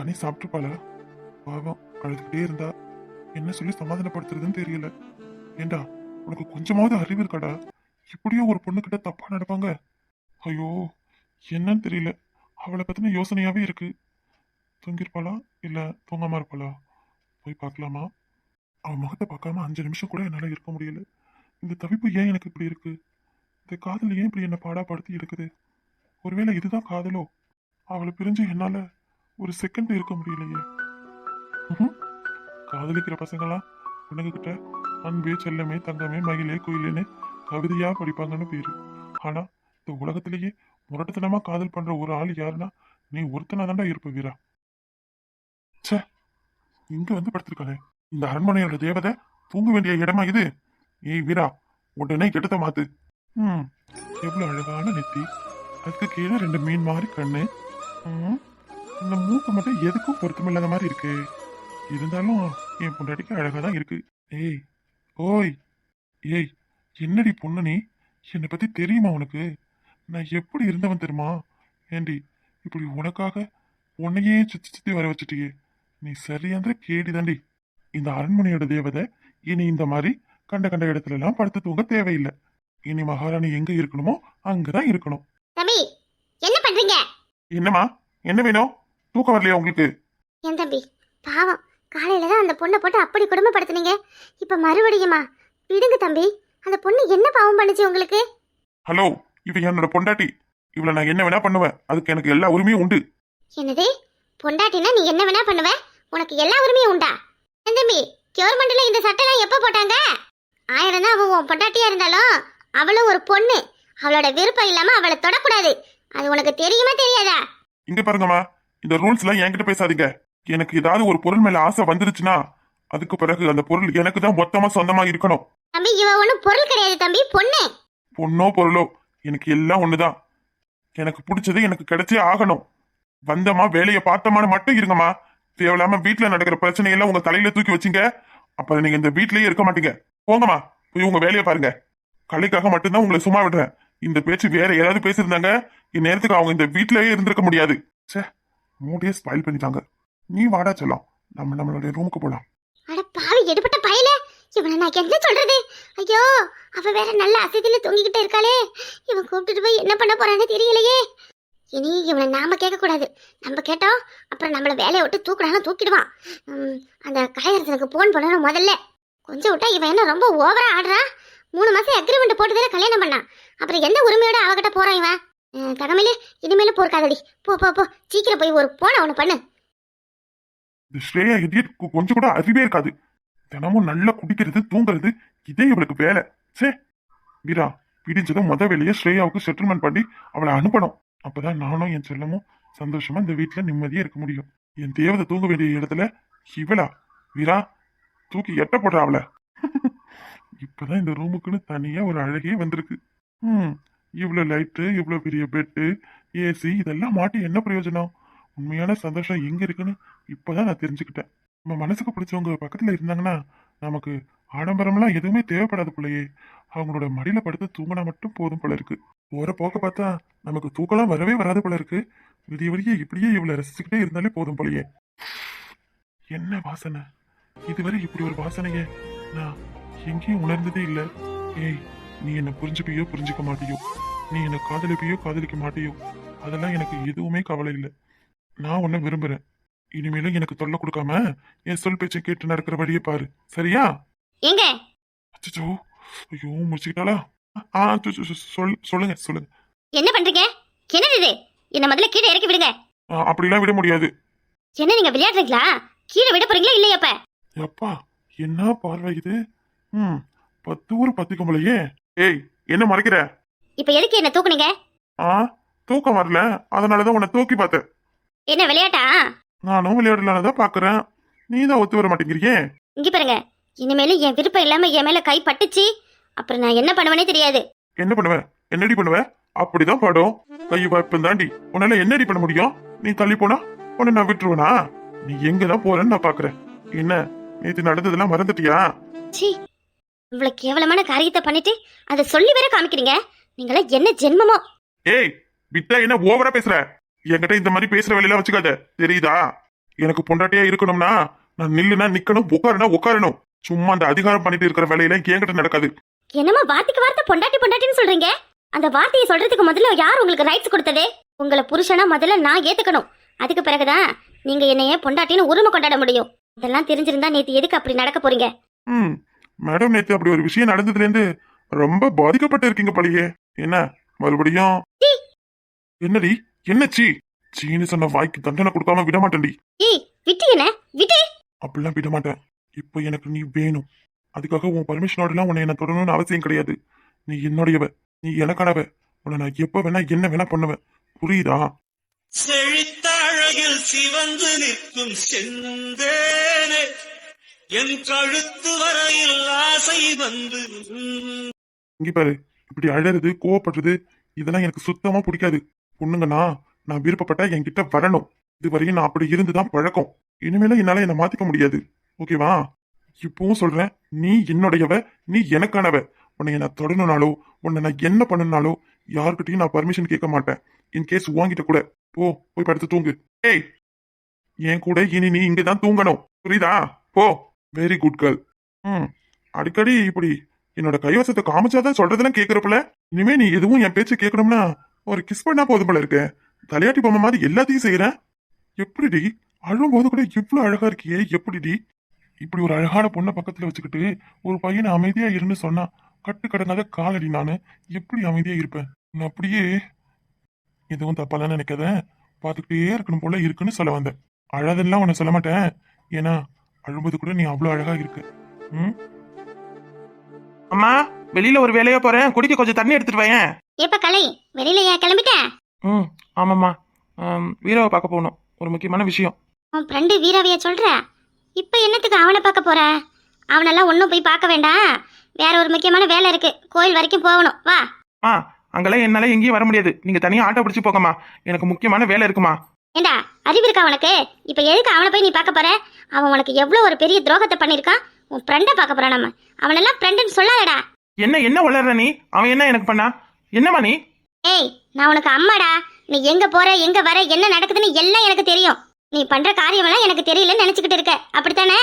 கனி சாப்பிட்டுப்பாளா? பாவம் அழுதுகிட்டே இருந்தா. என்ன சொல்லி சமாதானப்படுத்துறதுன்னு தெரியல. ஏண்டா உனக்கு கொஞ்சமாவது அறிவு இருக்காடா? இப்படியோ ஒரு பொண்ணுக்கிட்ட தப்பா நடப்பாங்க. ஐயோ என்னன்னு தெரியல. அவளை பத்தின யோசனையாவே இருக்கு. தூங்கிருப்பாளா இல்ல தூங்காம இருப்பாளா? போய் பார்க்கலாமா? அவன் முகத்தை பார்க்காம அஞ்சு நிமிஷம் கூட என்னால இருக்க முடியல. இந்த தவிப்பு ஏன் எனக்கு இப்படி இருக்கு? இந்த காதல் ஏன் இப்படி என்னை பாடாப்படுத்தி எடுக்குது? ஒருவேளை இதுதான் காதலோ? அவளை பிரிஞ்சு என்னால ஒரு செகண்ட் இருக்க முடியலையே. காதலிக்கிற பசங்களாம் பொண்ணுங்க கிட்ட அன்பே செல்லமே தங்கமே மகிழே குயிலேன்னு கவிதையா படிப்பாங்கன்னு பேரு. ஆனா இந்த உலகத்திலேயே முரட்டுத்தனமா காதல் பண்ற ஒரு ஆள் யாருன்னா நீ ஒருத்தனா தாண்டா இருப்ப வீரா. ச்சே இங்க வந்து படுத்திருக்காளே இந்த அரண்மனையோட தேவதை தூங்க வேண்டிய இடமா இது? ஏய் வீரா உடனே கெடுத்த மாத்து. ம் எவ்வளவு அழகான நெத்தி. அதுக்கு கீழே ரெண்டு மீன் மாதிரி கண்ணு. ம், இந்த மூக்கு மட்டும் எதுக்கும் பொருத்தமில்லாத மாதிரி இருக்கு. இருந்தாலும் என் பொண்டாட்டிக்கு அழகா தான் இருக்கு. ஏய் ஓய் ஏய் என்னடி பொண்ணு நீ? என்னை பத்தி தெரியுமா உனக்கு? நான் எப்படி இருந்தவன் தெரியுமா? ஏண்டி இப்படி உனக்காக உன்னையே சுத்தி சுத்தி வர வச்சுட்டியே. நீ சரியான கேடி தாண்டி இந்த அரண்மனையோட தேவதை இனி இந்த மாதிரி கண்ட கண்ட இடத்துல எல்லாம் படுத்து தூங்க தேவையில்லை. இனி மகாராணி எங்க இருக்கணுமோ அங்கதான் இருக்கணும். தம்பி என்ன பண்றீங்க? என்னம்மா என்ன வேணும்? தூக்கம் வரலையா உங்களுக்கு? என் தம்பி? பாவம். காலையில தான் அந்த பொண்ணை போட்டு அப்படி குடும்பப்படுத்துனீங்க. இப்ப மறுபடியுமா? விடுங்க தம்பி. அந்த பொண்ணு என்ன பாவம் பண்ணுச்சு உங்களுக்கு? ஹலோ இவ என்னோட பொண்டாட்டி. இவளை நான் என்ன வேணா பண்ணுவேன். அதுக்கு எனக்கு எல்லா உரிமையும் உண்டு. என்னது? பொண்டாட்டினா நீ என்ன வேணா பண்ணுவ? உனக்கு எல்லா உரிமையும் உண்டா? என் தம்பி கவர்மெண்ட்ல இந்த சட்டம் எப்ப போட்டாங்க? ஆயிரம் தான் அவன் உன் பொண்டாட்டியா இருந்தாலும் அவளும் ஒரு பொண்ணு. அவளோட விருப்பம் இல்லாம அவளை தொடக்கூடாது. அது உனக்கு தெரியுமா தெரியாதா? இங்க பாருங்கம்மா. இந்த ரூல்ஸ் எல்லாம் என்கிட்ட பேசாதீங்க. எனக்கு ஏதாவது ஒரு பொருள் மேல ஆசை வந்துருச்சுன்னா அதுக்கு பிறகு அந்த பொருள் எனக்கு தான் மொத்தமா சொந்தமா இருக்கணும். தம்பி இவ ஒன்றும் பொருள் கிடையாது தம்பி பொண்ணு. பொண்ணோ பொருளோ எனக்கு எல்லாம் ஒண்ணுதான். எனக்கு பிடிச்சது எனக்கு கிடைச்சே ஆகணும். வந்தமா வேலையை பார்த்தமான்னு மட்டும் இருங்கம்மா. தேவையில்லாம வீட்டுல நடக்கிற பிரச்சனையெல்லாம் உங்க தலையில தூக்கி வச்சீங்க. அப்புறம் நீங்க இந்த வீட்லயே இருக்க மாட்டீங்க. போங்கம்மா போய் உங்க வேலையை பாருங்க. கலைக்காக மட்டும்தான் உங்களை சும்மா விடுறேன். இந்த பேச்சு வேற யாராவது பேசியிருந்தாங்க. இந்நேரத்துக்கு அவங்க இந்த வீட்லயே இருந்திருக்க முடியாது. ச்சே. மூடே ஸ்பாயில் பண்ணிட்டாங்க. நீ வாடா செல்லம் நம்ம நம்மளுடைய ரூமுக்கு போலாம். அட பாவி எடுபட்ட பயலே. இவனை நான் என்ன சொல்றது? ஐயோ அவ வேற நல்ல அசதியில தொங்கிக்கிட்டே இருக்காளே. இவன் கூப்பிட்டுட்டு போய் என்ன பண்ண போறான்னு தெரியலையே. இனி இவனை நாம கேட்க கூடாது நம்ம கேட்டோம் அப்புறம் நம்மள வேலையை விட்டு தூக்குறாலும் தூக்கிடுவான். உம், அந்த கலையரசனுக்கு போன் பண்ணணும் முதல்ல. கொஞ்சம் விட்டா இவன் என்ன ரொம்ப ஓவரா ஆடுறான் மூணு மாசம் அக்ரிமெண்ட் போட்டு தானே கல்யாணம் பண்ணான். அப்புறம் எந்த உரிமையோட அவகிட்ட போறான் இவன்? அஹ், இனிமேல போர்க்காதடி. போ போ போ. சீக்கிரம் போய் ஒரு போன அவனை பண்ணு. இந்த ஸ்ரேயா இடியட் கொஞ்சம் கூட அறிவே இருக்காது. தினமும் நல்லா குடிக்கிறது தூங்குறது இதே இவளுக்கு வேலை. சே வீரா பிடிச்சதும் முத வேலையை ஸ்ரேயாவுக்கு செட்டில்மெண்ட் பண்ணி அவளை அனுப்பணும். அப்பதான் நானும் என் செல்லமும் சந்தோஷமா இந்த வீட்டுல நிம்மதியா இருக்க முடியும். என் தேவதை தூங்க வேண்டிய இடத்துல இவளா? வீரா தூக்கி எட்ட போடுற அவளை. இப்பதான் இந்த ரூமுக்குன்னு தனியா ஒரு அழகே வந்திருக்கு. ம் இவ்வளோ லைட்டு இவ்வளோ பெரிய பெட்டு ஏசி இதெல்லாம் மாட்டி என்ன பிரயோஜனம்? உண்மையான சந்தோஷம் எங்க இருக்குன்னு இப்போதான் நான் தெரிஞ்சுக்கிட்டேன். நம்ம மனசுக்கு பிடிச்சவங்க பக்கத்துல இருந்தாங்கன்னா நமக்கு ஆடம்பரம்லாம் எதுவுமே தேவைப்படாது பிள்ளையே அவங்களோட மடியில படுத்து தூங்கினா மட்டும் போதும் போல இருக்கு. போற போக்க பார்த்தா நமக்கு தூக்கலாம் வரவே வராது போல இருக்கு. விடிய விடிய இப்படியே இவ்வளவு ரசிச்சுக்கிட்டே இருந்தாலே போதும் போலயே. என்ன வாசனை? இதுவரை இப்படி ஒரு வாசனைய நான் எங்கேயும் உணர்ந்ததே இல்லை. ஏய் நீ என்ன புரிஞ்சுப்பியோ புரிஞ்சுக்க மாட்டியோ? நீ என்ன காதலிப்பியோ காதலிக்க மாட்டியோ? அதெல்லாம் எனக்கு எதுவுமே கவலை இல்லை. நான் உன்னை விரும்புறேன். இனிமேலும் எனக்கு தொல்லை கொடுக்காம என் சொல் பேச்சை கேட்டு நடக்கிற வழியை பாரு. சரியா? எங்க? அச்சோ ஐயோ முடிச்சுக்கிட்டாளா ஆ சொல் சொல்லுங்க சொல்லுங்க. என்ன பண்றீங்க? என்னது இது? என்ன முதல்ல கீழே இறக்கி விடுங்க. அப்படிலாம் விட முடியாது. என்ன நீங்க விளையாடுறீங்களா? கீழே விட போறீங்களா இல்லையா அப்ப என்ன பார்வை இது? ம் பத்து ஊர் பத்து கும்பலையே ஏய் என்ன மறைக்கிற? இப்ப எதுக்கு என்ன தூக்குனீங்க? ஆ தூக்கம் வரல. அதனாலதான் உன்னை தூக்கி பார்த்தேன். என்ன விளையாட்டா? நானும் விளையாடலான்னு தான் பாக்குறேன் நீ தான் ஒத்து வர மாட்டேங்கிறியே? இங்க பாருங்க. இனிமேலும் என் விருப்பம் இல்லாம என் மேல கை பட்டுச்சு. அப்புறம் நான் என்ன பண்ணுவேனே தெரியாது. என்ன பண்ணுவ? என்னடி பண்ணுவ? அப்படிதான் படும். கை வாய்ப்பு தாண்டி. உன்னால என்னடி பண்ண முடியும்? நீ தள்ளி போனா? உன்னை நான் விட்டுருவேனா? நீ எங்க தான் போறேன்னு நான் பாக்குறேன். என்ன நேத்து நடந்ததெல்லாம் மறந்துட்டியா? ச்சீ இவ்வளவு கேவலமான காரியத்தை பண்ணிட்டு அதை சொல்லி வேற காமிக்கிறீங்க. நீங்களா என்ன ஜென்மமோ? ஏய் விட்டா என்ன ஓவரா பேசுற? என்கிட்ட இந்த மாதிரி பேசுற வேலையெல்லாம் வச்சுக்காத. தெரியுதா? எனக்கு பொண்டாட்டியா இருக்கணும்னா நான் நில்லுனா நிக்கணும் உட்காருனா உட்காரணும். சும்மா அந்த அதிகாரம் பண்ணிட்டு இருக்கிற வேலையில என்கிட்ட நடக்காது. என்னமா வார்த்தைக்கு வார்த்தை பொண்டாட்டி பொண்டாட்டின்னு சொல்றீங்க? அந்த வார்த்தையை சொல்றதுக்கு முதல்ல யார் உங்களுக்கு ரைட்ஸ் கொடுத்தது? உங்களை புருஷனா முதல்ல நான் ஏத்துக்கணும். அதுக்கு பிறகுதான் நீங்க என்னைய பொண்டாட்டின்னு உரிமை கொண்டாட முடியும். இதெல்லாம் தெரிஞ்சிருந்தா நேத்து எதுக்கு அப்படி நடக்க போறீங்க? ம் மேடம் நேத்து அப்படி ஒரு விஷயம் நடந்ததுல இருந்து ரொம்ப பாதிக்கப்பட்டு இருக்கீங்க பழையே என்ன மறுபடியும்? என்னடி? என்ன சீ சீனு சொன்ன வாய்க்கு தண்டனை கொடுக்காம விட மாட்டேன்டி ஏய் விட்டு என்ன? விட்டு! அப்படிலாம் விட மாட்டேன் இப்போ எனக்கு நீ வேணும். அதுக்காக உன் பர்மிஷனோடலாம் உன்னை என்ன தொடரணும்னு அவசியம் கிடையாது. நீ என்னுடையவ. நீ எனக்கானவ. உன்னை நான் எப்ப வேணா என்ன வேணா பண்ணுவேன். புரியுதா? செழித்த அழகில் சிவந்து நிற்கும் செந்தேனே. என் கழுத்து வரையில் ஆசை வந்து. இங்க பாரு இப்படி அழறது கோவப்படுறது இதெல்லாம் எனக்கு சுத்தமா பிடிக்காது. பொண்ணுங்கண்ணா நான் விருப்பப்பட்டா என்கிட்ட வரணும். இது வரையும் நான் அப்படி இருந்துதான் பழக்கம். இனிமேல என்னால என்ன மாத்திக்க முடியாது. ஓகேவா இப்பவும் சொல்றேன் நீ என்னுடையவ நீ எனக்கானவ. உன்னை நான் தொடணும்னாலோ உன்னை நான் என்ன பண்ணனாலோ யாருக்கிட்டையும் நான் பர்மிஷன் கேட்க மாட்டேன். இன் கேஸ் வாங்கிட்ட கூட. போ போய் படுத்து தூங்கு. ஏய் என் கூட இனி நீ இங்கதான் தூங்கணும். புரியுதா? போ. வெரி குட் கேர்ள் ம். அடிக்கடி இப்படி என்னோட கைவசத்தை காமிச்சாதான் சொல்றதெல்லாம் கேக்குறப்பல இனிமே நீ எதுவும் என் பேச்சு கேட்கணும்னா ஒரு கிஸ் பண்ணா போதும் போல இருக்க. தலையாட்டி பொம்மை மாதிரி எல்லாத்தையும் செய்யறேன் எப்படிடி அழும் போது கூட இவ்வளவு அழகா இருக்கியே எப்படிடி? இப்படி ஒரு அழகான பொண்ணை பக்கத்துல வச்சுக்கிட்டு ஒரு பையனை அமைதியா இருந்து சொன்னா கட்டு கடங்காத காலடி நானு எப்படி அமைதியா இருப்பேன்? நான் அப்படியே எதுவும் தப்பாலாம் நினைக்காத பார்த்துக்கிட்டே இருக்கணும் போல இருக்குன்னு சொல்ல வந்தேன். அழதெல்லாம் உன்னை சொல்ல மாட்டேன். ஏன்னா அழும்போது கூட நீ அவ்வளவு அழகா இருக்க. ம்? அம்மா வெளியில ஒரு வேலையா போறேன். குடிக்க கொஞ்சம் தண்ணி எடுத்துட்டு வாயேன். எப்ப கலை? வெளியில ஏன் கிளம்பிட்ட? ம் ஆமாம்மா. ஆம், வீராவை பார்க்க போகணும். ஒரு முக்கியமான விஷயம். உன் ஃப்ரெண்டு வீரவிய சொல்ற? இப்ப என்னத்துக்கு அவனை பார்க்க போற? அவனெல்லாம் ஒன்றும் போய் பார்க்க வேண்டாம் வேற ஒரு முக்கியமான வேலை இருக்கு. கோயில் வரைக்கும் போகணும். வா. ஆ அங்கெல்லாம் என்னால எங்கேயும் வர முடியாது. நீங்க தனியா ஆட்டோ பிடிச்சு போங்கம்மா. எனக்கு முக்கியமான வேலை இருக்குமா? ஏண்டா அறிவு இருக்கா உனக்கு? இப்ப எதுக்கு அவனை போய் நீ பார்க்க போற? அவன் உனக்கு எவ்வளவு ஒரு பெரிய துரோகத்தை பண்ணிருக்கான்? உன் ஃப்ரெண்டை பார்க்க போறான் நம்ம. அவனெல்லாம் ஃப்ரெண்டுன்னு சொல்லாதடா. என்ன என்ன வளர்ற நீ? அவன் என்ன எனக்கு பண்ணா? என்னம்மா நீ? ஏய் நான் உனக்கு அம்மாடா. நீ எங்க போற எங்க வர என்ன நடக்குதுன்னு எல்லாம் எனக்கு தெரியும். நீ பண்ற காரியமெல்லாம் எனக்கு தெரியலன்னு நினைச்சுக்கிட்டு இருக்க. அப்படித்தானே?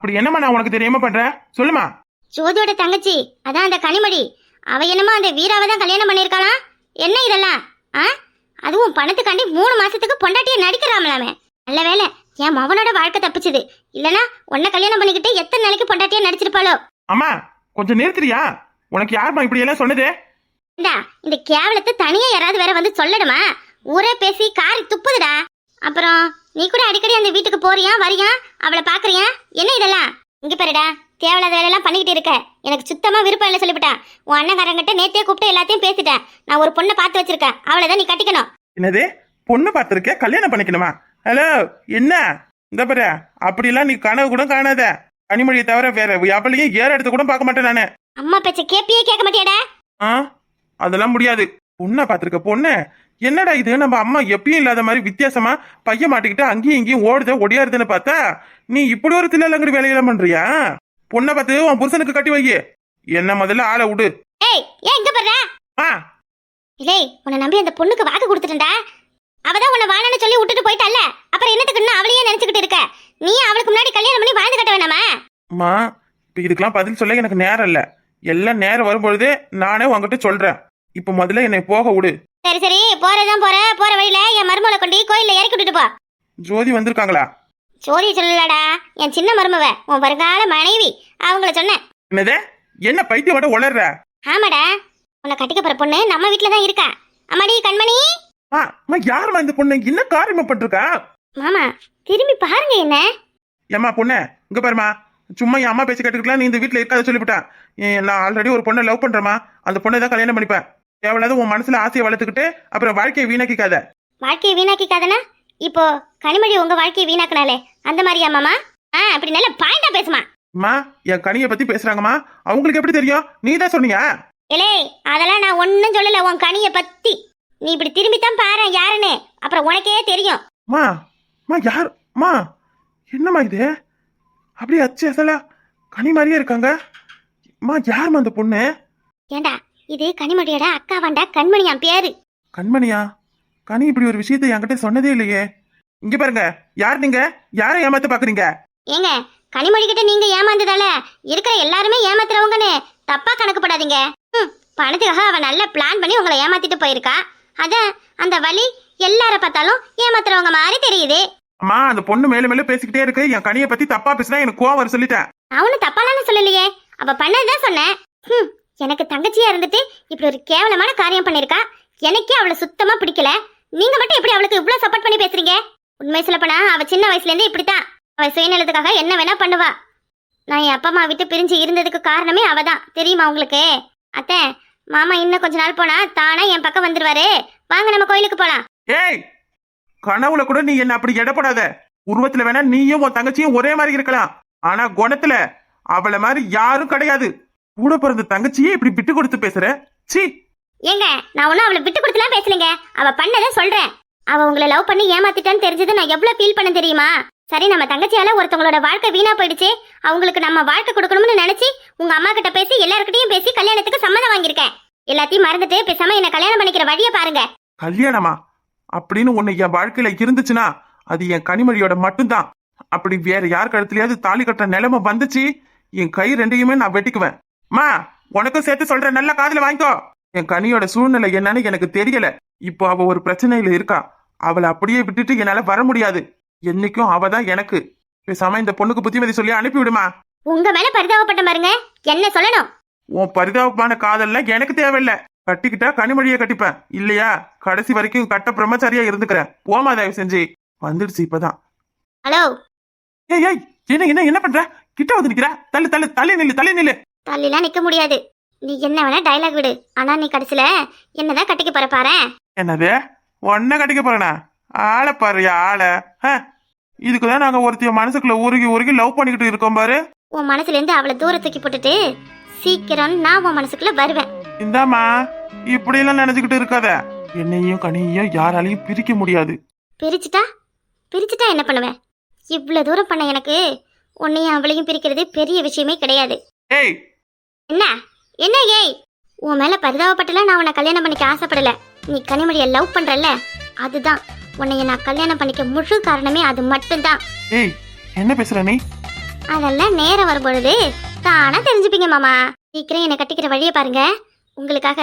அப்படி என்னம்மா நான் உனக்கு தெரியாம பண்றேன் சொல்லுமா ஜோதியோட தங்கச்சி அதான் அந்த கனிமொழி. அவ என்னமோ அந்த வீராவை தான் கல்யாணம் பண்ணியிருக்காளாம். என்ன இதெல்லாம்? ஆ? அதுவும் பணத்துக்காண்டி மூணு மாசத்துக்கு பொண்டாட்டிய நடிக்கிறாமலாமே. நல்ல வேலை என் மவனோட வாழ்க்கை தப்பிச்சுது. இல்லனா உன்னை கல்யாணம் பண்ணிக்கிட்டு எத்தனை நாளைக்கு பொண்டாட்டியா நடிச்சிருப்பாளோ? அம்மா கொஞ்சம் நிறுத்துறியா? உனக்கு யாரும்மா இப்படி எல்லாம் சொன்னது? இந்தா இந்த கேவலத்தை தனியா யாராவது வேற வந்து சொல்லணுமா? ஊரே பேசி காரி துப்புதுடா. அப்புறம் நீ கூட அடிக்கடி அந்த வீட்டுக்கு போறியா வரியா? அவளை பாக்குறியா? என்ன இதெல்லாம்? இங்க பாருடா. தேவையில்லாத வேலையெல்லாம் பண்ணிக்கிட்டு இருக்க. எனக்கு சுத்தமா விருப்பம் இல்லை சொல்லிவிட்டான் உன் அண்ணங்காரங்கிட்ட நேத்தே கூப்பிட்டு எல்லாத்தையும் பேசிட்டேன். நான் ஒரு பொண்ணை பார்த்து வச்சிருக்கேன். அவளை தான் நீ கட்டிக்கணும். என்னது? பொண்ணு பார்த்துருக்க? கல்யாணம் பண்ணிக்கணுமா? ஹலோ என்ன? இந்த பாரு. அப்படிலாம் நீ கனவு கூட காணாத. கனிமொழியை தவிர வேற எவளையும் ஏற எடுத்து கூட பார்க்க மாட்டேன் நானு. அம்மா பேச்ச கேப்பியே கேட்க மாட்டியாடா? ஆ? அதெல்லாம் முடியாது. பொண்ணை பார்த்துருக்க பொண்ணு? என்னடா இது? நம்ம அம்மா எப்பயும் இல்லாத மாதிரி வித்தியாசமா பையன் மாட்டிக்கிட்டு அங்கேயும் இங்கேயும் ஓடுது ஒடியாருதுன்னு பார்த்தா நீ இப்படி ஒரு தில்லங்கடி வேலையெல்லாம் பண்றியா? பொண்ணை பார்த்து உன் புருஷனுக்கு கட்டி வை என்ன முதல்ல ஆளை விடு. ஏய் ஏன் இங்க பாருடா ஆ. இல்லை உன்னை நம்பி அந்த பொண்ணுக்கு வாக்கு கொடுத்துட்டேன்டா. அவதான் உன்னை வாழன்னு சொல்லி விட்டுட்டு போயிட்டல்ல? அப்புறம் என்னத்துக்கு இன்னும் அவளையே நினைச்சுக்கிட்டு இருக்க? நீ அவளுக்கு முன்னாடி கல்யாணம் பண்ணி வாழ்ந்து கட்ட வேணாமா? அம்மா இப்போ இதுக்கெல்லாம் பதில் சொல்ல எனக்கு நேரம் இல்லை. எல்லாம் நேரம் வரும்பொழுது நானே உன்கிட்ட சொல்றேன். இப்போ முதல்ல என்னை போக விடு. சரி சரி போறதான் போற. போற வழியில என் மருமகளை கொண்டு கோயில்ல இறக்கி விட்டுட்டு போ. ஜோதி வந்திருக்காங்களா? சோரி சொல்லலடா. என் சின்ன மருமவ உன் வருங்கால மனைவி அவங்கள சொன்னேன் என்னது? என்ன பைத்தியம் மட்டும் உளர்ற? ஆமாடா. உன்னை கட்டிக்க போற பொண்ணு நம்ம வீட்டுல தான் இருக்கா. அம்மாடி கண்மணி. ஆ அம்மா யாரும்மா இந்த பொண்ணு? என்ன காரியமா பண்றா மாமா திரும்பி பாருங்க என்ன. ஏம்மா பொண்ணு இங்க பாருமா சும்மா என் அம்மா பேச்சு கேட்டுக்கலாம் நீ இந்த வீட்ல இருக்காத சொல்லிவிட்டேன் நான் ஆல்ரெடி ஒரு பொண்ணை லவ் பண்றேம்மா. அந்த பொண்ணை தான் கல்யாணம் பண்ணிப்பேன். தேவையில்லாத உன் மனசுல ஆசையை வளர்த்துக்கிட்டு அப்புறம் வாழ்க்கையை வீணாக்கிக்காத. வாழ்க்கையை வீணாக்கிக்காதனா? இப்போ கனிமொழி உங்க வாழ்க்கையை வீணாக்குனாலே அந்த மாதிரியா மாமா? ஆ அப்படி நல்ல பாயிண்டா பேசுமா. அம்மா என் கனியை பத்தி பேசுறாங்கம்மா. அவங்களுக்கு எப்படி தெரியும்? நீ தான் சொன்னியா? இலே அதெல்லாம் நான் ஒன்னும் சொல்லல உன் கனிய பத்தி. நீ இப்படி திரும்பி தான் பாரு யாருன்னு. அப்புறம் உனக்கே தெரியும். அம்மா அம்மா யார்? அம்மா என்னம்மா இது? அப்படியே அச்சு அசலா கனி மாதிரியே இருக்காங்க. அம்மா யாரும்மா அந்த பொண்ணு? ஏண்டா இது கனிமொழியோட அக்கா வாண்டா கண்மணியான் பேரு. கண்மணியா? கனி இப்படி ஒரு விஷயத்தை என்கிட்ட சொன்னதே இல்லையே. இங்க பாருங்க. யார் நீங்க? யாரை ஏமாத்த பாக்குறீங்க ஏங்க கனிமொழி கிட்ட நீங்க ஏமாந்ததால இருக்கிற எல்லாருமே ஏமாத்துறவங்கன்னு தப்பா கணக்கு போடாதீங்க. ம், பணத்துக்காக அவ நல்ல பிளான் பண்ணி உங்களை ஏமாத்திட்டு போயிருக்கா. அதான் அந்த வழி எல்லார பார்த்தாலும் ஏமாத்துறவங்க மாதிரி தெரியுது. அம்மா அந்த பொண்ணு மேல மேல பேசிக்கிட்டே இருக்கு. என் கனியை பத்தி தப்பா பேசினா எனக்கு கோவம் வர சொல்லிட்டேன். ஒன்றும் தப்பாலான்னு சொல்லலையே. அவ பண்ணதுதான் சொன்னேன். ஹம், எனக்கு தங்கச்சியா இருந்துட்டு இப்படி ஒரு கேவலமான காரியம் பண்ணிருக்கா எனக்கே அவளை சுத்தமா பிடிக்கல. நீங்க மட்டும் எப்படி அவளுக்கு இவ்வளவு சப்போர்ட் பண்ணி பேசுறீங்க? உண்மை சொல்ல போனா அவ சின்ன வயசுல இருந்தே இப்படித்தான். அவ சுயநலத்துக்காக என்ன வேணா பண்ணுவா. நான் என் அப்பா அம்மா விட்டு பிரிஞ்சு இருந்ததுக்கு காரணமே அவ தான் தெரியுமா உங்களுக்கு? அத்தை மாமா இன்னும் கொஞ்ச நாள் போனா தானா என் பக்கம் வந்துருவாரு. வாங்க நம்ம கோயிலுக்கு போலாம். ஏய்! கனவுல கூட நீ என்ன அப்படி எடப்படாத. உருவத்துல வேணா நீயும் உன் தங்கச்சியும் ஒரே மாதிரி இருக்கலாம். ஆனா குணத்துல அவளை மாதிரி யாரும் கிடையாது. கூட பிறந்த தங்கச்சியே இப்படி விட்டு கொடுத்து பேசுற. சீ ஏங்க நான் ஒன்றும் அவளை விட்டு கொடுத்துலாம் பேசலைங்க. அவ பண்ணதை சொல்றேன். அவ உங்களை லவ் பண்ணி ஏமாத்திட்டான்னு தெரிஞ்சது நான் எவ்வளவு ஃபீல் பண்ண தெரியுமா? சரி நம்ம தங்கச்சியால ஒருத்தவங்களோட வாழ்க்கை வீணா போயிடுச்சு. அவங்களுக்கு நம்ம வாழ்க்கை கொடுக்கணும்னு நினைச்சு உங்க அம்மா கிட்ட பேசி எல்லாருக்கிட்டையும் பேசி கல்யாணத்துக்கு சம்மதம் வாங்கியிருக்கேன். எல்லாத்தையும் மறந்துட்டு பேசாம என்ன கல்யாணம் பண்ணிக்கிற வழியை பாருங்க. கல்யாணமா? அப்படின்னு உன்னை என் வாழ்க்கையில இருந்துச்சுன்னா அது என் கனிமொழியோட மட்டும்தான். அப்படி வேற யார் கழுத்துலயாவது தாலி கட்டுற நிலைமை வந்துச்சு என் கை ரெண்டையுமே நான் வெட்டிக்குவேன். மா உனக்கும் சேர்த்து சொல்ற நல்ல காதுல வாங்கிக்கோ. என் கனியோட சூழ்நிலை என்னன்னு எனக்கு தெரியல. இப்போ அவ ஒரு பிரச்சனையில இருக்கா. அவளை அப்படியே விட்டுட்டு என்னால வர முடியாது. என்னைக்கும் அவ தான் எனக்கு. பேசாம இந்த பொண்ணுக்கு புத்திமதி சொல்லி அனுப்பி விடுமா? உங்க மேல பரிதாபப்பட்ட பாருங்க. என்ன சொல்லணும்? உன் பரிதாபமான காதல்லாம் எனக்கு தேவையில்ல. கட்டிக்கிட்டா கனிமொழியை கட்டிப்பேன். இல்லையா? கடைசி வரைக்கும் கட்ட பிரம்மச்சாரியா இருந்துக்கிறேன். போமா தயவு செஞ்சு. வந்துடுச்சு இப்பதான். ஹலோ? ஏய் ஏய் என்ன என்ன என்ன பண்ற? கிட்ட வந்து நிக்கிற. தள்ளு தள்ளு தள்ளி நில்லு தள்ளி நில்லு. தள்ளிலாம் நிக்க முடியாது. நீ என்ன வேணா டைலாக் விடு. ஆனா நீ கடைசியில என்னதான் கட்டிக்க போற பாரேன் என்னது? ஒன்ன கட்டிக்க போறேனா? ஆளை பாருயா ஆளை. ஹ, இதுக்குதான் நாங்க ஒருத்திய மனசுக்குள்ள உருகி உருகி லவ் பண்ணிக்கிட்டு இருக்கோம் பாரு. உன் மனசுல இருந்து அவளை தூர தூக்கி போட்டுட்டு சீக்கிரம் நான் உன் மனசுக்குள்ள வருவேன். இந்தாம்மா இப்படி எல்லாம் நினைச்சுக்கிட்டு இருக்காத. என்னையும் கனியையும் யாராலையும் பிரிக்க முடியாது. பிரிச்சுட்டா? பிரிச்சுட்டா என்ன பண்ணுவேன் இவ்வளோ தூரம் பண்ண எனக்கு உன்னையும் அவளையும் பிரிக்கிறது பெரிய விஷயமே கிடையாது. ஏய்! என்ன? என்ன ஏய்? உன் மேல பரிதாபப்பட்டுல நான் உன்னை கல்யாணம் பண்ணிக்க ஆசைப்படல. நீ கனிமொழியை லவ் பண்றல்ல? அதுதான். உன்னைய நான் கல்யாணம் பண்ணிக்க முழு காரணமே அது மட்டும்தான். ஏய் என்ன பேசுற நீ? அதெல்லாம் நேரம் வரும்பொழுது தானா தெரிஞ்சுப்பீங்க மாமா. சீக்கிரம் என்னை கட்டிக்கிற வழியை பாருங்க. உங்களுக்காக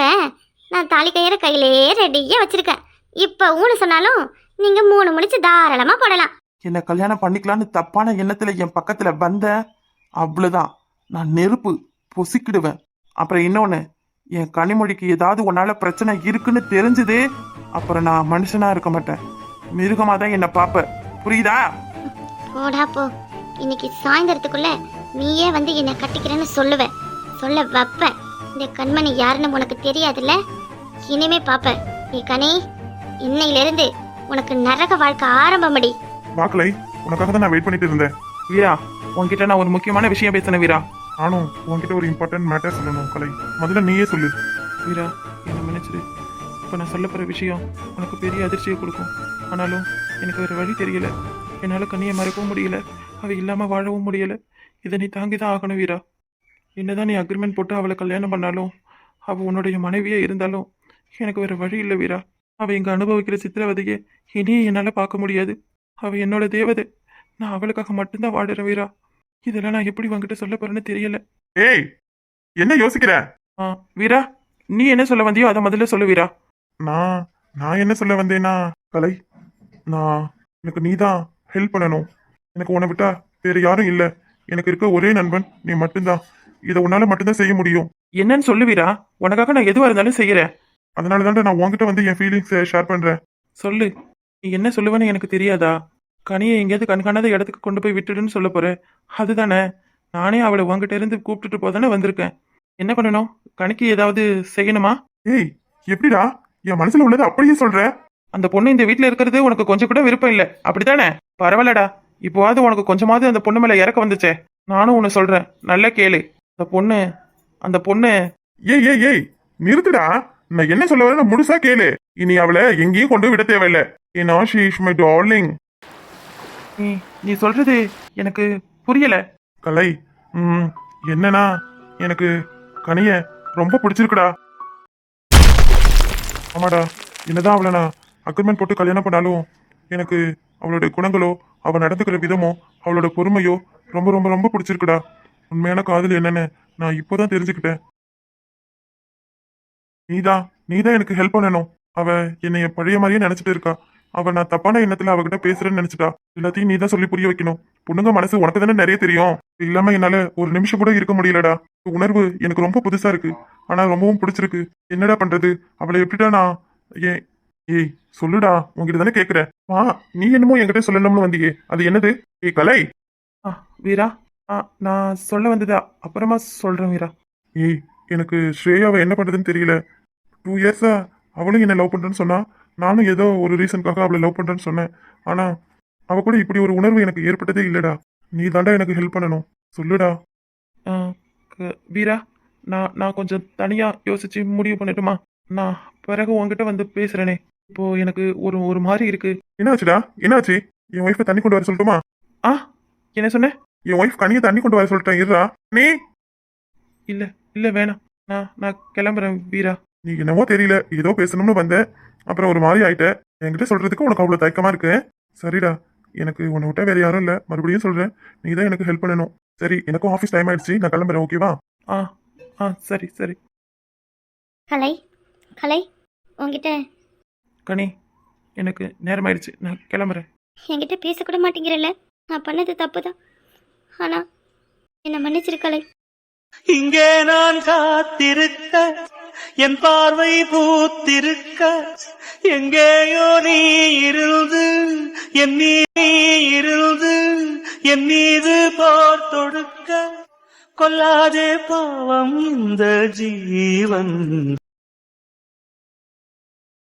நான் தாலி கயிற கையிலே ரெடியா வச்சிருக்கேன். இப்போ ஊனு சொன்னாலும் நீங்க மூணு முடிச்சு தாராளமா போடலாம். என்ன கல்யாணம் பண்ணிக்கலான்னு தப்பான எண்ணத்துல என் பக்கத்துல வந்த அவ்வளவுதான். நான் நெருப்பு பொசிக்கிடுவேன். அப்புறம் இன்னொன்னு என் கனிமொழிக்கு ஏதாவது உன்னால பிரச்சனை இருக்குன்னு தெரிஞ்சது அப்புறம் நான் மனுஷனா இருக்க மாட்டேன். மிருகமா தான் என்ன பாப்ப. புரியுதா? போடா போ. இன்னைக்கு சாயந்தரத்துக்குள்ள நீயே வந்து என்னை கட்டிக்கிறேன்னு சொல்லுவ. சொல்ல வைப்ப. இந்த கண்மணி யாருன்னு உனக்கு தெரியாதுல்ல? இனிமே பாப்ப. நீ கனி இன்னையிலிருந்து உனக்கு நரக வாழ்க்கை ஆரம்பமடி. வாக்கலை உனக்காக தான் நான் வெயிட் பண்ணிட்டு இருந்தேன். வீரா உன்கிட்ட நான் ஒரு முக்கியமான விஷயம் பேசினேன் வீரா. நானும் உன்கிட்ட ஒரு இம்பார்ட்டன்ட் மேட்டர் சொல்லணும் கலை. முதல்ல நீயே சொல்லு. வீரா என்ன மன்னிச்சிரு இப்போ நான் சொல்ல போகிற விஷயம் உனக்கு பெரிய அதிர்ச்சியை கொடுக்கும். ஆனாலும் எனக்கு வேறு வழி தெரியல. என்னால் கண்ணியை மறக்கவும் முடியல. அவள் இல்லாமல் வாழவும் முடியல. இதை நீ தாங்கி தான் ஆகணும் வீரா. என்னதான் நீ அக்ரிமெண்ட் போட்டு அவளை கல்யாணம் பண்ணாலும் அவள் உன்னுடைய மனைவியே இருந்தாலும் எனக்கு வேறு வழி இல்லை வீரா. அவள் இங்கே அனுபவிக்கிற சித்திரவதையை இனி என்னால் பார்க்க முடியாது. அவள் என்னோட தேவதை. நான் அவளுக்காக மட்டும்தான் வாடுறேன் வீரா. இதெல்லாம் நான் எப்படி உன்கிட்ட சொல்ல போறேன்னு தெரியல. ஏய் என்ன யோசிக்கிற? ஆ வீரா நீ என்ன சொல்ல வந்தியோ அதை முதல்ல சொல்லு வீரா. நான் நான் என்ன சொல்ல வந்தேனா கலை நான் எனக்கு நீ தான் ஹெல்ப் பண்ணணும். எனக்கு உன்னை விட்டா வேற யாரும் இல்லை. எனக்கு இருக்க ஒரே நண்பன் நீ மட்டும்தான். இதை உன்னால மட்டும்தான் செய்ய முடியும். என்னன்னு சொல்லு வீரா. உனக்காக நான் எதுவா இருந்தாலும் செய்யறேன். அதனால தான் நான் உன்கிட்ட வந்து என் ஃபீலிங்ஸை ஷேர் பண்றேன். சொல்லு. நீ என்ன சொல்லுவேன்னு எனக்கு தெரியாதா? கனியை எங்கேயாவது கண்காணாத இடத்துக்கு கொண்டு போய் விட்டுடுன்னு சொல்ல போற அதுதானே. நானே அவளை உன்கிட்ட இருந்து கூப்பிட்டுட்டு போதானே வந்திருக்கேன். என்ன பண்ணணும்? கணிக்கு ஏதாவது செய்யணுமா? ஏய் எப்படிடா? என் மனசுல உள்ளது அப்படியே சொல்ற. அந்த பொண்ணு இந்த வீட்ல இருக்கிறது உனக்கு கொஞ்சம் கூட விருப்பம் இல்லை. அப்படித்தானே? பரவாயில்லடா. இப்போவாது உனக்கு கொஞ்சமாவது அந்த பொண்ணு மேல இறக்க வந்துச்சே. நானும் உன்னை சொல்றேன். நல்ல கேளு. அந்த பொண்ணு அந்த பொண்ணு. ஏய் ஏய் ஏய் நிறுத்துடா. நான் என்ன சொல்ல வரேன் முழுசா கேளு. இனி அவளை எங்கேயும் கொண்டு விட தேவையில்ல. ஏன்னா ஷீ இஸ் மை டார்லிங் நீ நீ சொல்றது எனக்கு புரியல. கலை ம் என்னன்னா எனக்கு கனிய ரொம்ப பிடிச்சிருக்குடா. ஆமாடா என்னதான் அவளை நான் அக்ரிமெண்ட் போட்டு கல்யாணம் பண்ணாலும் எனக்கு அவளுடைய குணங்களோ அவள் நடந்துக்கிற விதமோ அவளோட பொறுமையோ ரொம்ப ரொம்ப ரொம்ப பிடிச்சிருக்குடா. உண்மையான காதல் என்னன்னு நான் இப்போதான் தெரிஞ்சுக்கிட்டேன். நீதான் நீதான் எனக்கு ஹெல்ப் பண்ணணும். அவ என்னைய பழைய மாதிரியே நினைச்சிட்டு இருக்கா. அவ நான் தப்பான எண்ணத்துல அவகிட்ட பேசுறேன்னு நினைச்சிட்டா. எல்லாத்தையும் நீதான் சொல்லி புரிய வைக்கணும். பொண்ணுங்க மனசு உனக்கு தானே நிறைய தெரியும். இல்லாம என்னால ஒரு நிமிஷம் கூட இருக்க முடியலடா. உணர்வு எனக்கு ரொம்ப புதுசா இருக்கு. ஆனா ரொம்பவும் பிடிச்சிருக்கு. என்னடா பண்றது? அவளை எப்படிடா நான் ஏ ஏய் சொல்லுடா. உங்ககிட்ட தானே கேக்குறேன். வா நீ என்னமோ என்கிட்ட சொல்லணும்னு வந்தியே. அது என்னது? ஏய் கலை. வீரா. நான் சொல்ல வந்ததா? அப்புறமா சொல்றேன் வீரா. ஏய் எனக்கு ஸ்ரேயாவை என்ன பண்றதுன்னு தெரியல. டூ இயர்ஸா அவளும் என்ன லவ் பண்றேன்னு சொன்னா நானும் ஏதோ ஒரு ரீசனுக்காக அவளை லவ் பண்றேன்னு சொன்னேன். ஆனா அவ கூட இப்படி ஒரு உணர்வு எனக்கு ஏற்பட்டதே இல்லடா. நீ தாண்டா எனக்கு ஹெல்ப் பண்ணணும். சொல்லுடா. வீரா நான் நான் கொஞ்சம் தனியா யோசிச்சு முடிவு பண்ணட்டுமா? நான் பிறகு உன்கிட்ட வந்து பேசுறேனே. இப்போ எனக்கு ஒரு ஒரு மாதிரி இருக்கு. என்னாச்சுடா? என்னாச்சு? என் ஒய்ஃபை தண்ணி கொண்டு வர சொல்லட்டுமா? ஆ என்ன சொன்ன? என் ஒய்ஃப் கனியை தண்ணி கொண்டு வர சொல்லிட்டேன் இருடா. நீ? இல்ல இல்ல வேணாம். நான் நான் கிளம்புறேன் வீரா. நீ என்னவோ தெரியல ஏதோ பேசணும்னு வந்த. அப்புறம் ஒரு மாதிரி ஆயிட்ட. என்கிட்ட சொல்றதுக்கு உனக்கு அவ்வளவு தயக்கமா இருக்கு? சரிடா எனக்கு உன்னை விட்டா வேற யாரும் இல்ல. மறுபடியும் சொல்றேன். நீ தான் எனக்கு ஹெல்ப் பண்ணணும். சரி எனக்கும் ஆஃபீஸ் டைம் ஆயிடுச்சு. நான் கிளம்புறேன் ஓகேவா ஆ ஆ சரி சரி. கலை கலை உங்ககிட்ட கனி எனக்கு நேரமாயிடுச்சு. நான் கிளம்புறேன். என்கிட்ட பேசக்கூட மாட்டேங்கிறல்ல. நான் பண்ணது தப்பு தான் ஆனா என்னை மன்னிச்சிரு கலை. இங்கே நான் காத்திருக்க என் பார்வை பூத்திருக்க எங்கேயோ நீ இருந்து என் நீ இருந்து என் மீது போர் தொடுக்க. கொல்லாதே பாவம் இந்த ஜீவன்.